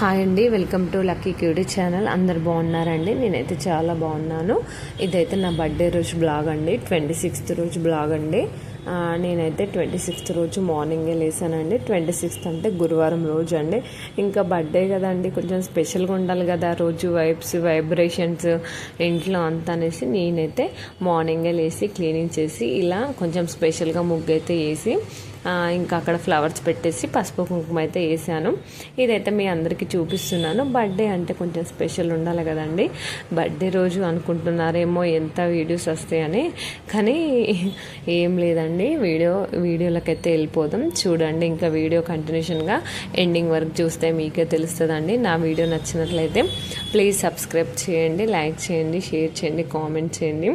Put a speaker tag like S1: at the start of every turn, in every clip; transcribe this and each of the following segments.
S1: Hi అండి welcome to Lucky QD channel. అందరు బాగున్నారండి? నేనైతే చాలా బాగున్నాను. ఇదైతే నా బర్త్డే రోజు బ్లాగ్ అండి. ట్వంటీ సిక్స్త్ రోజు బ్లాగ్ అండి. నేనైతే ట్వంటీ సిక్స్త్ రోజు మార్నింగే లేసానండి. ట్వంటీ సిక్స్త్ అంటే గురువారం రోజు అండి. ఇంకా బర్త్డే కదండి కొంచెం స్పెషల్గా ఉండాలి కదా రోజు వైబ్స్ వైబ్రేషన్స్ ఇంట్లో అంతా అనేసి నేనైతే మార్నింగే లేసి క్లీనింగ్ చేసి ఇలా కొంచెం స్పెషల్గా ముగ్గు అయితే వేసి ఇంకా అక్కడ ఫ్లవర్స్ పెట్టేసి పసుపు కుంకుమ అయితే వేసాను. ఇదైతే మీ అందరికీ చూపిస్తున్నాను. బర్త్డే అంటే కొంచెం స్పెషల్ ఉండాలి కదండి. బర్త్డే రోజు అనుకుంటున్నారేమో ఎంత వీడియోస్ వస్తాయని. కానీ ఏం లేదండి. వీడియో వీడియోలకైతే వెళ్ళిపోదాం. చూడండి ఇంకా వీడియో కంటిన్యూషన్గా ఎండింగ్ వరకు చూస్తే మీకే తెలుస్తుందండి. నా వీడియో నచ్చినట్లయితే ప్లీజ్ సబ్స్క్రైబ్ చేయండి లైక్ చేయండి షేర్ చేయండి కామెంట్ చేయండి.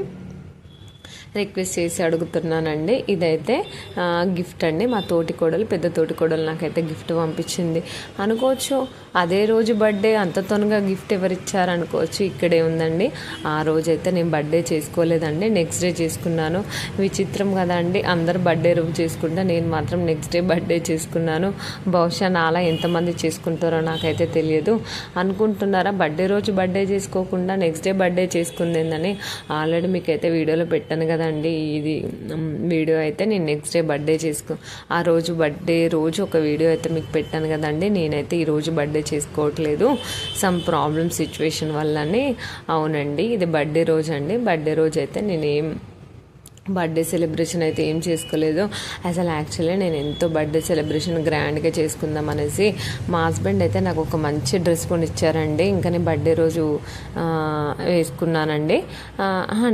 S1: రిక్వెస్ట్ చేసి అడుగుతున్నానండి. ఇదైతే గిఫ్ట్ అండి. మా తోటి కోడలు పెద్ద తోటి కోడలు నాకైతే గిఫ్ట్ పంపించింది. అనుకోవచ్చు అదే రోజు బర్త్డే అంత తొనగా గిఫ్ట్ ఎవరిచ్చారు అనుకోవచ్చు ఇక్కడే ఉందండి. ఆ రోజు అయితే నేను బర్త్డే చేసుకోలేదండి. నెక్స్ట్ డే చేసుకున్నాను. విచిత్రం కదా అండి. అందరు బర్త్డే రోజు చేసుకుంటా నేను మాత్రం నెక్స్ట్ డే బర్త్డే చేసుకున్నాను. బహుశా నాలా ఎంతమంది చేసుకుంటారో నాకైతే తెలియదు. అనుకుంటున్నారా బర్త్డే రోజు బర్త్డే చేసుకోకుండా నెక్స్ట్ డే బర్త్డే చేసుకుందేందని? ఆల్రెడీ మీకైతే వీడియోలో పెట్టాను కదా కాదండి ఇది. వీడియో అయితే నేను నెక్స్ట్ డే బర్త్డే చేసుకో ఆ రోజు బర్త్డే రోజు ఒక వీడియో అయితే మీకు పెట్టాను కదండి. నేనైతే ఈరోజు బర్త్డే చేసుకోవట్లేదు. సమ్ ప్రాబ్లమ్ సిచ్యువేషన్ వల్లనే. అవునండి ఇది బర్త్డే రోజు అండి. బర్త్డే రోజు అయితే నేనేం బర్త్డే సెలబ్రేషన్ అయితే ఏం చేసుకోలేదు. అసలు యాక్చువల్లీ నేను ఎంతో బర్త్డే సెలబ్రేషన్ గ్రాండ్గా చేసుకుందాం అనేసి మా హస్బెండ్ అయితే నాకు ఒక మంచి డ్రెస్ కొని ఇచ్చారండి ఇంకా నేను బర్త్డే రోజు వేసుకున్నానండి.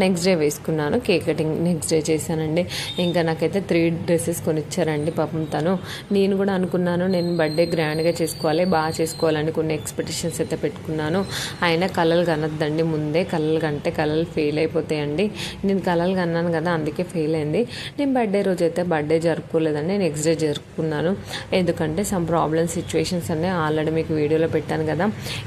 S1: నెక్స్ట్ డే వేసుకున్నాను. కేక్ కటింగ్ నెక్స్ట్ డే చేశానండి. ఇంకా నాకైతే త్రీ డ్రెస్సెస్ కొని ఇచ్చారండి పాపం తను. నేను కూడా అనుకున్నాను నేను బర్త్డే గ్రాండ్గా చేసుకోవాలి బాగా చేసుకోవాలని కొన్ని ఎక్స్పెక్టేషన్స్ అయితే పెట్టుకున్నాను. అయినా కళలు కనొద్దండి ముందే. కళలు కంటే కళలు ఫెయిల్ అయిపోతాయండి. నేను కళలు కన్నాను కదా అందుకే ఫెయిల్ అయింది. నేను బర్త్డే రోజు అయితే బర్త్డే జరుపుకోలేదండి నెక్స్ట్ డే జరుపుకున్నాను. ఎందుకంటే సమ్ ప్రాబ్లమ్ సిచ్యువేషన్స్ అన్నీ ఆల్రెడీ మీకు వీడియోలో పెట్టాను కదా.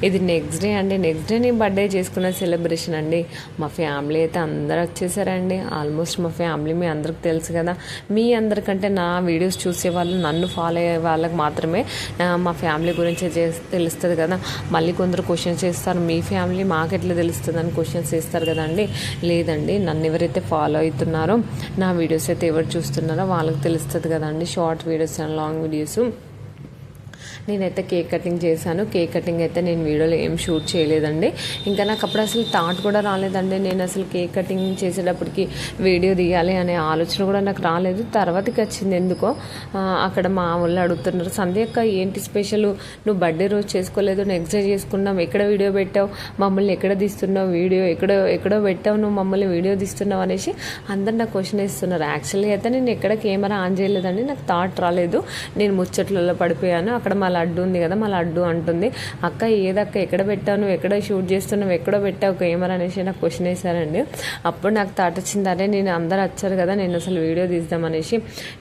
S1: ఇది నెక్స్ట్ డే అండి. నెక్స్ట్ డే నేను బర్త్డే చేసుకున్న సెలబ్రేషన్ అండి. మా ఫ్యామిలీ అయితే అందరూ వచ్చేసారండి. ఆల్మోస్ట్ మా ఫ్యామిలీ మీ అందరికి తెలుసు కదా. మీ అందరికంటే నా వీడియోస్ చూసే వాళ్ళు నన్ను ఫాలో అయ్యే వాళ్ళకి మాత్రమే మా ఫ్యామిలీ గురించి తెలుస్తుంది కదా. మళ్ళీ కొందరు క్వశ్చన్స్ చేస్తారు. మీ ఫ్యామిలీ మాకెట్లా తెలుస్తుంది అని క్వశ్చన్స్ చేస్తారు కదండి. లేదండి. నన్ను ఎవరైతే ఫాలో అవుతున్నారో నా వీడియోస్ అయితే ఎవరు చూస్తున్నారో వాళ్ళకి తెలుస్తుంది కదండి. Short videos and long videos నేనైతే కేక్ కటింగ్ చేశాను. కేక్ కటింగ్ అయితే నేను వీడియోలో ఏం షూట్ చేయలేదండి. ఇంకా నాకు అప్పుడు అసలు థాట్ కూడా రాలేదండి. నేను అసలు కేక్ కటింగ్ చేసేటప్పటికి వీడియో తీయాలి అనే ఆలోచన కూడా నాకు రాలేదు. తర్వాతకి వచ్చింది ఎందుకో అక్కడ మా వాళ్ళు అడుగుతున్నారు సంధ్యక్క ఏంటి స్పెషల్? నువ్వు బర్త్డే రోజు చేసుకోలేదు నెక్స్ట్ డే చేసుకున్నావు ఎక్కడ వీడియో పెట్టావు? మమ్మల్ని ఎక్కడ తీస్తున్నావు వీడియో? ఎక్కడో ఎక్కడో పెట్టావు నువ్వు మమ్మల్ని వీడియో తీస్తున్నావు? అనేసి అందరు నాకు క్వశ్చన్ ఇస్తున్నారు యాక్చువల్లీ అయితే నేను ఎక్కడ కెమెరా ఆన్ చేయలేదండి. నాకు థాట్ రాలేదు. నేను ముచ్చట్లలో పడిపోయాను. అక్కడ మా లడ్డు ఉంది కదా మా లడ్డు అంటుంది. అక్క ఏదక్క ఎక్కడ పెట్టావు? నువ్వు ఎక్కడ షూట్ చేస్తున్నావు? ఎక్కడో పెట్టావు? కెమెరా అనేసి నాకు క్వశ్చన్ వేశారండి. అప్పుడు నాకు థాట్ వచ్చింది అరే నేను అందరు వచ్చారు కదా నేను అసలు వీడియో తీద్దాం అనేసి.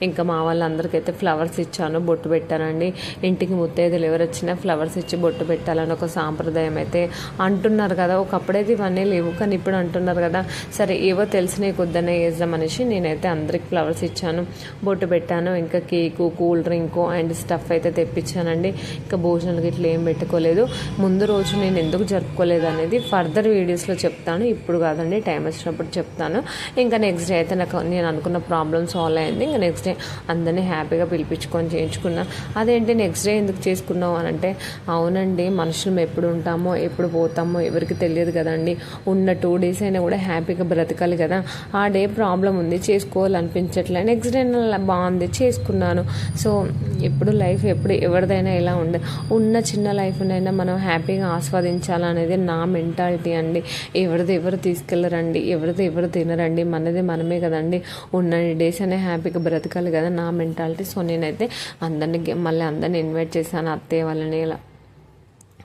S1: ఇంకా మా వాళ్ళందరికైతే ఫ్లవర్స్ ఇచ్చాను బొట్టు పెట్టానండి. ఇంటికి ముత్తైదులు ఎవరు వచ్చినా ఫ్లవర్స్ ఇచ్చి బొట్టు పెట్టాలని ఒక సాంప్రదాయం అయితే అంటున్నారు కదా. ఒకప్పుడైతే ఇవన్నీ లేవు కానీ ఇప్పుడు అంటున్నారు కదా. సరే ఏవో తెలిసినవి కొద్దనే వేద్దాం అనేసి నేనైతే అందరికి ఫ్లవర్స్ ఇచ్చాను బొట్టు పెట్టాను. ఇంకా cake cool drink and stuff అయితే తెప్పించానండి. ఇంకా భోజనాలు ఇట్లా ఏం పెట్టుకోలేదు. ముందు రోజు నేను ఎందుకు జరుపుకోలేదు అనేది ఫర్దర్ వీడియోస్లో చెప్తాను. ఇప్పుడు కాదండి టైం వచ్చినప్పుడు చెప్తాను. ఇంకా నెక్స్ట్ డే అయితే నాకు నేను అనుకున్న ప్రాబ్లమ్ సాల్వ్ అయింది ఇంకా నెక్స్ట్ డే అందరినీ హ్యాపీగా పిలిపించుకొని చేయించుకున్నా. అదేంటి నెక్స్ట్ డే ఎందుకు చేసుకున్నావు అని అంటే అవునండి మనుషులు ఎప్పుడు ఉంటామో ఎప్పుడు పోతామో ఎవరికి తెలియదు కదండి. ఉన్న టూ డేస్ అయినా కూడా హ్యాపీగా బ్రతకాలి కదా. ఆ డే ప్రాబ్లం ఉంది చేసుకోవాలనిపించట్లే. నెక్స్ట్ డే బాగుంది చేసుకున్నాను. సో ఎప్పుడు లైఫ్ ఎప్పుడు ఎవరిదైనా ఎలా ఉండే. ఉన్న చిన్న లైఫ్నైనా మనం హ్యాపీగా ఆస్వాదించాలనేది నా మెంటాలిటీ అండి. ఎవరిది ఎవరు తీసుకెళ్ళరండి ఎవరిది ఎవరు తినరండి మనది మనమే కదండి. ఉన్న డేస్ అనే హ్యాపీగా బ్రతకాలి కదా నా మెంటాలిటీ సో నేనైతే అందరినీ మళ్ళీ అందరిని ఇన్వైట్ చేశాను అత్తయ్య వాళ్ళని ఇలా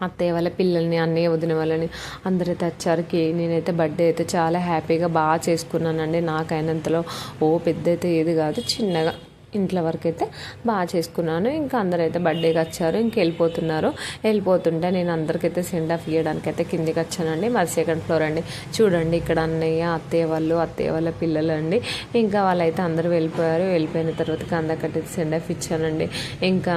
S1: అత్తయ్య వాళ్ళ పిల్లల్ని అన్నయ్య వదిన వాళ్ళని. అందరైతే తెచ్చారుకి నేనైతే బర్త్డే అయితే చాలా హ్యాపీగా బాగా చేసుకున్నానండి. నాకైనంతలో ఓ పెద్ద అయితే ఏది కాదు చిన్నగా ఇంట్లో వరకు అయితే బాగా చేసుకున్నాను. ఇంకా అందరైతే బర్త్డేకి వచ్చారు ఇంక వెళ్ళిపోతున్నారు. వెళ్ళిపోతుంటే నేను అందరికైతే సెండ్ ఆఫ్ ఇవ్వడానికి అయితే కిందికి వచ్చానండి. మరి సెకండ్ ఫ్లోర్ అండి. చూడండి ఇక్కడ అన్నయ్య అత్తయ్య వాళ్ళు అత్తయ్య వాళ్ళ పిల్లలు అండి ఇంకా వాళ్ళైతే అందరూ వెళ్ళిపోయారు. వెళ్ళిపోయిన తర్వాత అందరికైతే సెండ్ ఆఫ్ ఇచ్చానండి. ఇంకా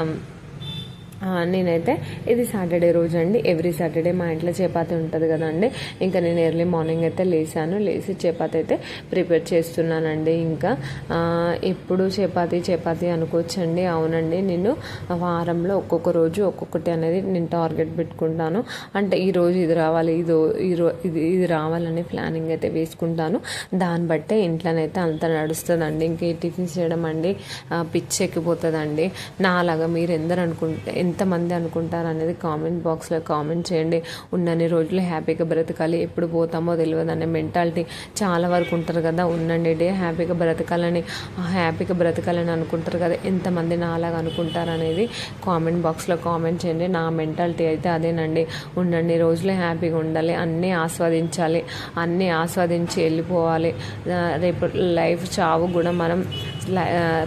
S1: నేనైతే ఇది సాటర్డే రోజు అండి ఎవ్రీ సాటర్డే మా ఇంట్లో చపాతి ఉంటుంది కదండి. ఇంకా నేను ఎర్లీ మార్నింగ్ అయితే లేసాను. లేచి చపాతి అయితే ప్రిపేర్ చేస్తున్నానండి ఇంకా. ఎప్పుడు చపాతి చపాతి అనుకోవచ్చండి. అవునండి. నేను వారంలో ఒక్కొక్క రోజు ఒక్కొక్కటి అనేది నేను టార్గెట్ పెట్టుకుంటాను. అంటే ఈ రోజు ఇది రావాలి ఇది ఈ రో ఇది ఇది రావాలని ప్లానింగ్ అయితే వేసుకుంటాను. దాన్ని బట్టే ఇంట్లోనైతే అంత నడుస్తుందండి. ఇంకే టిఫిన్స్ చేయడం అండి? ఆ, పిచ్చి ఎక్కిపోతుందండి నాలాగా మీరు ఎందరు అనుకుంటే ఎంతమంది అనుకుంటారు అనేది కామెంట్ బాక్స్లో కామెంట్ చేయండి. ఉన్నన్ని రోజులు హ్యాపీగా బ్రతకాలి. ఎప్పుడు పోతామో తెలియదు అనే మెంటాలిటీ చాలా వరకు ఉంటారు కదా. ఉండండి డే హ్యాపీగా బ్రతకాలని ఆ హ్యాపీగా బ్రతకాలని అనుకుంటారు కదా. ఎంతమంది నాలాగా అనుకుంటారు అనేది కామెంట్ బాక్స్లో కామెంట్ చేయండి. నా మెంటాలిటీ అయితే అదేనండి. ఉన్నన్ని రోజులు హ్యాపీగా ఉండాలి. అన్నీ ఆస్వాదించాలి. అన్నీ ఆస్వాదించి వెళ్ళిపోవాలి. రేపు లైఫ్ చావు కూడా మనం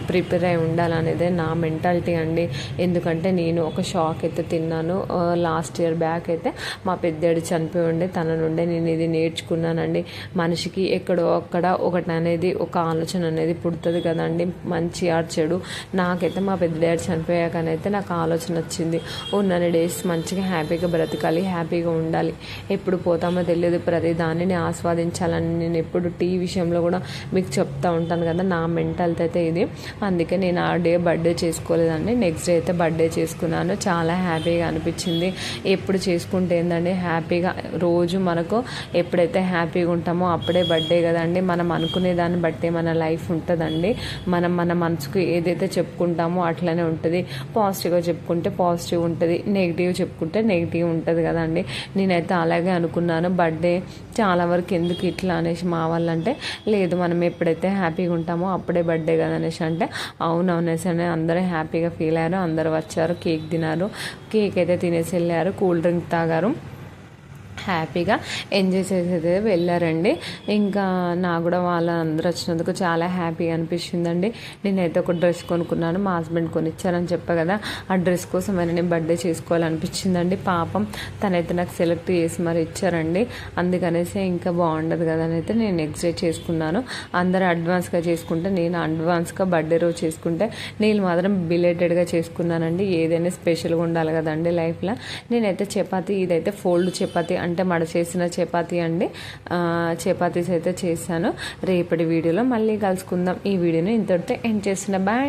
S1: ప్రిపేర్ అయి ఉండాలనేదే నా మెంటాలిటీ అండి. ఎందుకంటే నేను ఒక షాక్ అయితే తిన్నాను. లాస్ట్ ఇయర్ బ్యాక్ అయితే మా పెద్దడు చనిపోయి ఉండే తన నుండే నేను ఇది నేర్చుకున్నానండి. మనిషికి ఎక్కడో అక్కడ ఒకటి అనేది ఒక ఆలోచన అనేది పుడుతుంది కదండి. మంచి ఆర్ చెడు. నాకైతే మా పెద్ద చనిపోయాకనైతే నాకు ఆలోచన వచ్చింది. ఉన్నన్ని డేస్ మంచిగా హ్యాపీగా బ్రతకాలి హ్యాపీగా ఉండాలి. ఎప్పుడు పోతామో తెలియదు. ప్రతి దానిని ఆస్వాదించాలని నేను ఎప్పుడు టీ విషయంలో కూడా మీకు చెప్తా ఉంటాను కదా నా మెంటాలిటీ అయితే ఇది. అందుకే నేను ఆ డే బర్త్డే చేసుకోలేదండి. నెక్స్ట్ డే అయితే బర్త్డే చేసుకున్నాను. చాలా హ్యాపీగా అనిపించింది. ఎప్పుడు చేసుకుంటే ఏంటంటే హ్యాపీగా రోజు మనకు ఎప్పుడైతే హ్యాపీగా ఉంటామో అప్పుడే బర్త్డే కదండి. మనం అనుకునే దాన్ని బట్టే మన లైఫ్ ఉంటుందండి. మనం మన మనసుకు ఏదైతే చెప్పుకుంటామో అట్లనే ఉంటుంది. పాజిటివ్గా చెప్పుకుంటే పాజిటివ్ ఉంటుంది. నెగిటివ్ చెప్పుకుంటే నెగిటివ్ ఉంటుంది కదండి. నేనైతే అలాగే అనుకున్నాను. బర్త్డే చాలా వరకు ఎందుకు ఇట్లా అనేసి మా వాళ్ళంటే లేదు మనం ఎప్పుడైతే హ్యాపీగా ఉంటామో అప్పుడే బర్త్డే కదా అనేసి అంటే అవును అనేసి అని అందరూ హ్యాపీగా ఫీల్ అయ్యారు అందరూ వచ్చారు కేక్ తిన్నారు. కేక్ అయితే తినేసి వెళ్ళారు కూల్ డ్రింక్ తాగారు. హ్యాపీగా ఎంజాయ్ చేసేది వెళ్ళారండి. ఇంకా నా కూడా వాళ్ళందరూ వచ్చినందుకు చాలా హ్యాపీగా అనిపించిందండి. నేనైతే ఒక డ్రెస్ కొనుక్కున్నాను మా హస్బెండ్ కొనిచ్చారని చెప్పా కదా ఆ డ్రెస్ కోసం నేను బర్త్డే చేసుకోవాలనిపించిందండి. పాపం తనైతే నాకు సెలెక్ట్ చేసి మరి ఇచ్చారండి. అందుకనేసి ఇంకా బాగుండదు కదా అని అయితే నేను నెక్స్ట్ డే చేసుకున్నాను. అందరూ అడ్వాన్స్గా చేసుకుంటే నేను అడ్వాన్స్గా బర్త్డే రోజు చేసుకుంటే నేను మాత్రం బిలేటెడ్గా చేసుకున్నానండి. ఏదైనా స్పెషల్గా ఉండాలి కదండి లైఫ్లో. నేనైతే చపాతీ ఇదైతే ఫోల్డ్ చపాతీ అంటే మడ చేసిన చపాతీ అండి. చపాతీస్ అయితే చేశాను. రేపటి వీడియోలో మళ్ళీ కలుసుకుందాం. ఈ వీడియోని ఇంతటితో ఎండ్ చేసిన బాయ్